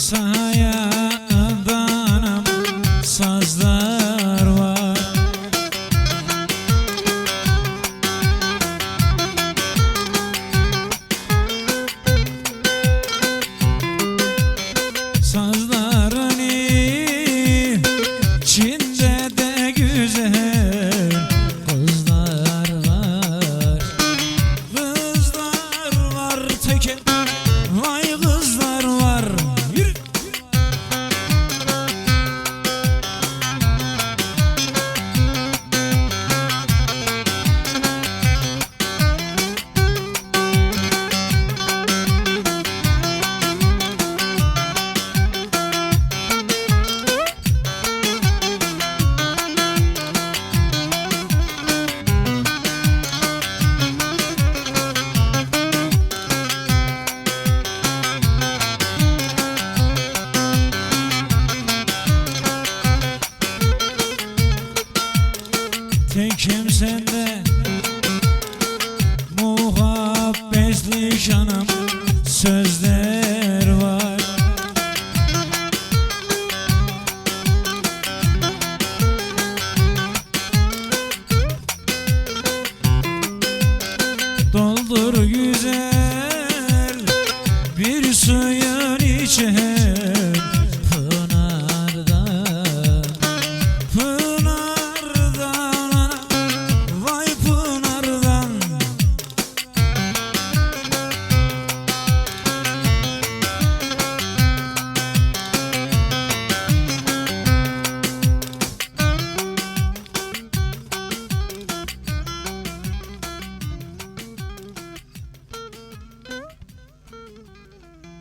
Sahaya adanam sazlar var. Sazların hani içinde de güzel kızlar var. Kızlar var tekin sende. Muhabbetli canım sözde.